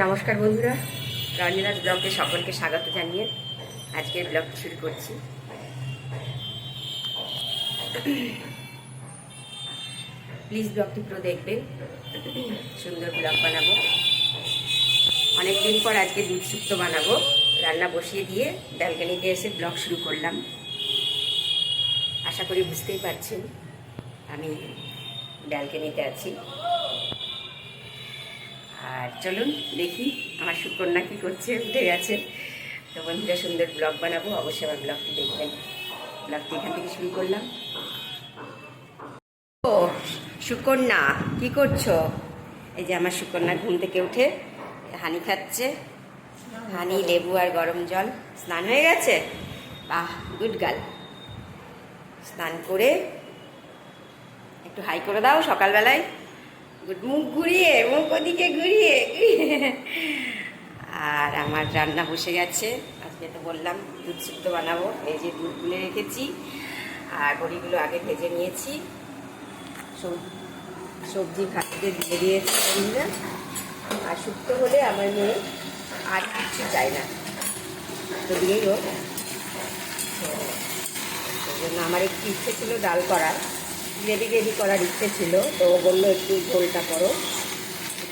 নমস্কার বন্ধুরা রঞ্জনাথ ব্লগে সকলকে স্বাগত জানিয়ে আজকের ব্লগ শুরু করছি। প্লিজ ব্লগটি পুরো দেখবেন, সুন্দর ব্লগ বানাবো। অনেকদিন পর আজকে দুধ শুক্তো বানাবো। রান্না বসিয়ে দিয়ে ব্যালকানিতে এসে ব্লগ শুরু করলাম। আশা করি বুঝতেই পারছেন, আমি ব্যালকানিতে আছি। আর চলুন দেখি আমার সুকন্যা কী করছে, উঠে গেছে। তো বন্ধুরা, সুন্দর ব্লগ বানাবো। অবশ্যই আমার ব্লগটি দেখবেন। ব্লগটি এখান থেকে শুরু করলাম। ও, সুকন্যা, কি করছ? এই যে আমার সুকন্যা ঘুম থেকে উঠে হানি খাচ্ছে। হানি, লেবু আর গরম জল। স্নান হয়ে গেছে? বাহ গুড গার্ল স্নান করে একটু হাই করে দাও সকালবেলায়। মুখ ঘুরিয়ে, মুখ ওদিকে ঘুরিয়ে। আর আমার রান্না বসে গেছে। আজকে তো বললাম, দুধ শুক্তো বানাবো। এই যে দুধ গুলে রেখেছি, আর বড়িগুলো আগে ভেজে নিয়েছি। সব- সবজি ভাততে দিয়ে দিয়েছি বন্ধুরা আর শুক্তো হলে আমার মেয়ে আর কিছু চাই না। তো দিয়েই হোক। জন্য আমার একটু ইচ্ছে ছিল ডাল করার। গ্রেভি গ্রেভি করার ইচ্ছে ছিল, তো ও বলল, একটু ঝোলটা করো।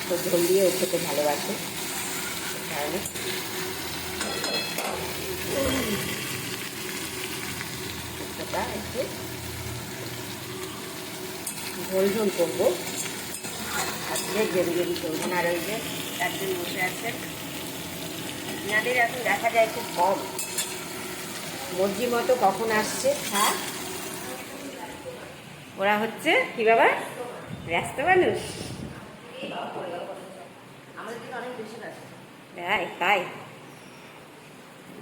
তো ঝোল দিয়ে ও খেতে ভালোবাসে একটু ঝোল ঝোল করব। আজকে গ্রেভি গ্রেভি করব না ওই যে একজন বসে আছেন। এনাদের এখন দেখা যায় খুব কম। মর্জি মতো কখন আসছে? হ্যাঁ? ওরা হচ্ছে কি বাবা? ব্যস্ত মানুষ। তাই তাই।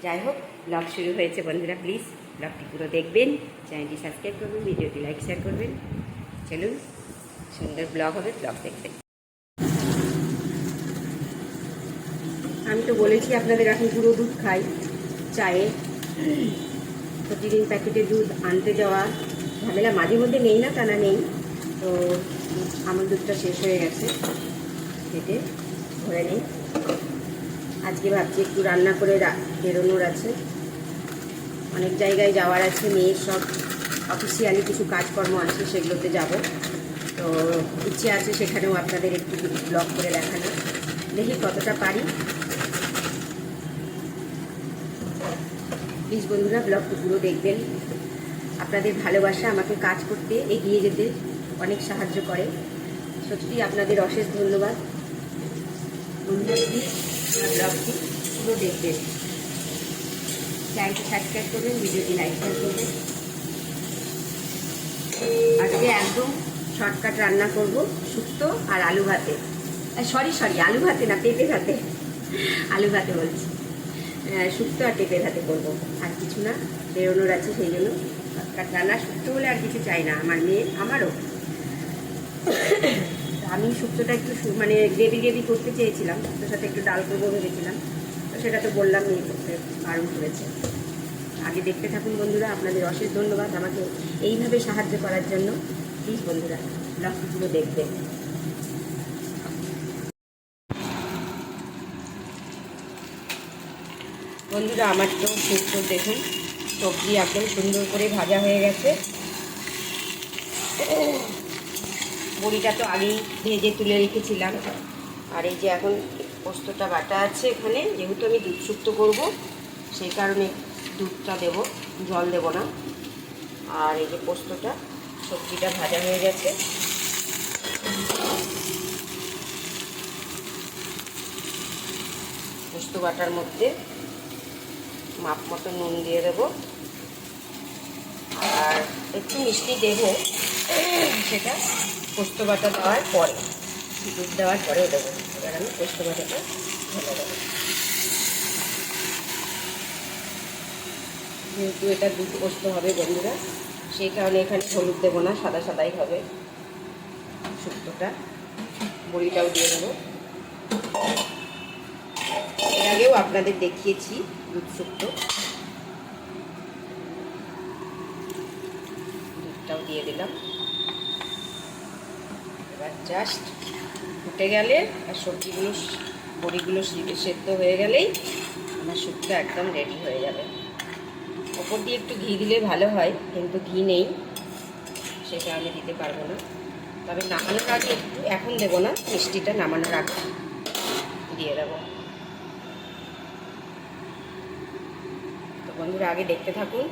যাই হোক ব্লগ শুরু হয়েছে বন্ধুরা প্লিজ ব্লগটি পুরো দেখবেন চ্যানেলটি সাবস্ক্রাইব করবেন, ভিডিওটি লাইক শেয়ার করবেন। চলুন, সুন্দর ব্লগ হবে ব্লগ দেখবেন। আমি তো বলেছি আপনাদের এখন পুরো দুধ খাই, চায়ে। প্রতিদিন প্যাকেটে দুধ আনতে যাওয়া ঝামেলা মাঝে মধ্যে নেই না তা নেই। তো আমার দুধটা শেষ হয়ে গেছে। কেটে ধরে নেই। আজকে ভাবছি একটু রান্না করে বেরোনোর আছে। অনেক জায়গায় যাওয়ার আছে মেয়ের সব অফিসিয়ালি কিছু কাজকর্ম আছে, সেগুলোতে যাব। তো ইচ্ছে আছে সেখানেও আপনাদের একটু ব্লগ করে দেখানো দেখি কতটা পারি। প্লিজ বন্ধুরা ব্লগটি পুরো দেখবেন। আপনাদের ভালোবাসা আমাকে কাজ করতে এগিয়ে যেতে অনেক সাহায্য করে। সত্যি আপনাদের অশেষ ধন্যবাদ। প্লিজ আমার ব্লগটি পুরো দেখবেন চ্যানেলটি সাবস্ক্রাইব করবেন, ভিডিওটি লাইক করবেন। আজকে একদম শর্টকাট রান্না করব, শুক্তো আর আলু ভাতে। সরি সরি আলু ভাতে না, পেঁপে ভাতে। আলু ভাতে বলছি। শুক্তো আর পেঁপে ভাতে করব। আর কিছু না, বেরোনোর আছে সেই জন্য। শর্টকাট রান্না শুক্তো হলে আর কিছু চাই না, আমার মেয়ে, আমারও। আমি শুক্তোটা একটু মানে গ্রেভি গ্রেভি করতে চেয়েছিলাম, শুক্তোর সাথে একটু ডাল করব ভেবেছিলাম। তো সেটা তো বললাম, মেয়ে করতে বারণ করেছে। আগে দেখতে থাকুন বন্ধুরা, আপনাদের অশেষ ধন্যবাদ আমাকে এইভাবে সাহায্য করার জন্য। প্লিজ বন্ধুরা ব্লগটি পুরো দেখবেন। বন্ধুরা, আমার তো শুক্তো দেখুন। সবজি একদম সুন্দর করে ভাজা হয়ে গেছে। বড়িটা তো আগেই ভেজে তুলে রেখেছিলাম। আর এই যে এখন পোস্তটা বাটা আছে এখানে, যেহেতু আমি দুধ শুক্তো করব, সেই কারণে দুধটা দেব, জল দেব না। আর এই যে পোস্তটা, সবজিটা ভাজা হয়ে গেছে। পোস্ত বাটার মধ্যে মতো নুন দিয়ে দেবো। আর একটু মিষ্টি দেবো, সেটা পোস্ত বাটা দেওয়ার পরে। দুধ দেওয়ার পরেও দেবো। এবার আমি পোস্ত বাটাটা ঢেলে দেবো। যেহেতু এটা দুধ পোস্ত হবে বন্ধুরা, সেই কারণে এখানে হলুদ দেবো না, সাদা সাদাই হবে। শুক্তোটা, বড়িটাও দিয়ে দেবো। এর আগেও আপনাদের দেখিয়েছি দুধ শুক্তো দুধটাও দিয়ে দিলাম। এবার জাস্ট ফুটে গেলে আর সবজিগুলো, বড়িগুলো সেদ্ধ হয়ে গেলেই আমার শুক্তো একদম রেডি হয়ে যাবে। ওপর দিয়ে একটু ঘি দিলে ভালো হয়, কিন্তু ঘি নেই সে কারণে দিতে পারব না। তবে নামানোর আগে একটু, এখন দেবো না, মিষ্টিটা নামানোর আগে দিয়ে দেবো। বন্ধুরা আগে দেখতে থাকুন।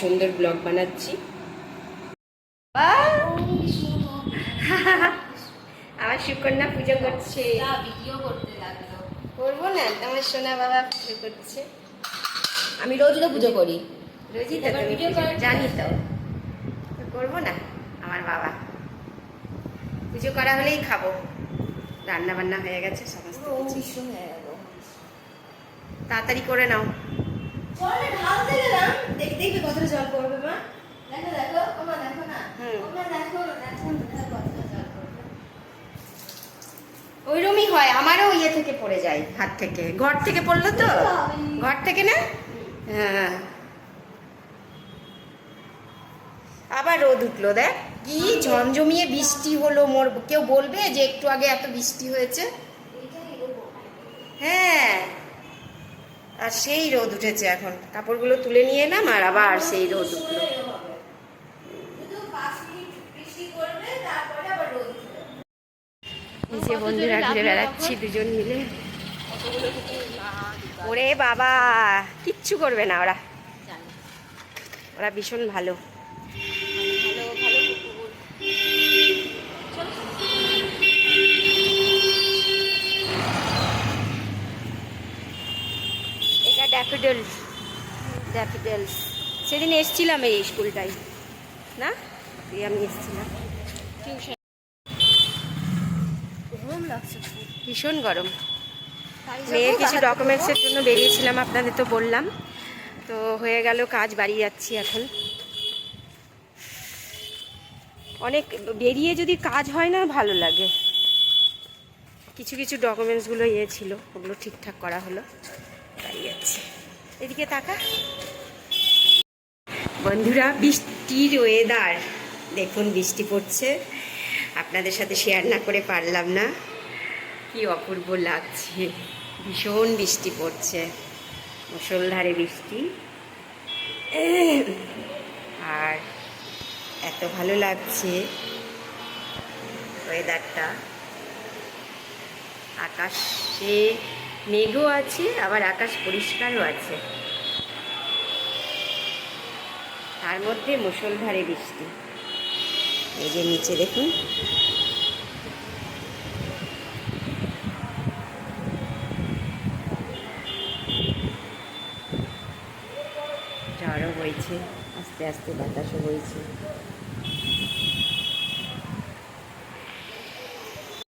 সুন্দর ব্লগ বানাচ্ছি! আমার সুকন্যা পুজো করছে। ভিডিও করতে লাগল করব না তোমার সোনা বাবা পুজো করছে। আমি রোজ তো পুজো করি। রোজই তো জানি তো। করব না আমার বাবা। পুজো করা হলেই খাব। রান্না বান্না হয়ে গেছে সমস্ত কিছু। তাড়াতাড়ি করে নাও। জলে ঢালতে গেলাম দেখবে জল পড়বে মা? দেখো দেখো ওমা দেখো না? ওমা দেখো দেখো না দেখো কতটা জল পড়বে। ওইরমই হয় আমারও ইয়ে থেকে পড়ে যায় হাত থেকে। ঘর থেকে পড়ল তো? ঘর থেকে না? হ্যাঁ। আবার রোদ উঠল দেখ। কি ঝমঝমিয়ে বৃষ্টি হলো মোর। কেউ বলবে যে একটু আগে এত বৃষ্টি হয়েছে? হ্যাঁ। আর সেই রোদ উঠেছে এখন। কাপড়গুলো তুলে নিয়ে এলাম আর আবার সেই রোদ উঠল। বন্ধুরা ঘুরে বেড়াচ্ছি দুজন মিলে। ওরে বাবা, কিচ্ছু করবে না ওরা। ওরা ভীষণ ভালো ভালো কুকুর ড্যাফিডেল ড্যাফিডেলস সেদিন এসছিলাম এই স্কুলটায়। না? আমি এসছিলাম। টিউশন। গরম লাগছে। ভীষণ গরম। মেয়ের কিছু ডকুমেন্টসের জন্য বেরিয়েছিলাম আপনাদের তো বললাম। তো হয়ে গেল কাজ বাড়ি যাচ্ছি এখন। অনেক বেরিয়ে যদি কাজ হয় না ভালো লাগে। কিছু কিছু ডকুমেন্টসগুলো ইয়ে ছিল ওগুলো ঠিকঠাক করা হলো। বাড়ি যাচ্ছি। এদিকে তাকা। বন্ধুরা, বৃষ্টির ওয়েদার দেখুন, বৃষ্টি পড়ছে। আপনাদের সাথে শেয়ার না করে পারলাম না। কি অপূর্ব লাগছে। ভীষণ বৃষ্টি পড়ছে। মুসলধারে বৃষ্টি। আর এত ভালো লাগছে ওয়েদারটা আকাশে মেঘও আছে, আবার আকাশ পরিষ্কারও আছে। তার মধ্যে মুসলধারে বৃষ্টি। এই যে নিচে দেখুন। ঝড়ও বইছে, আস্তে আস্তে বাতাসও বইছে।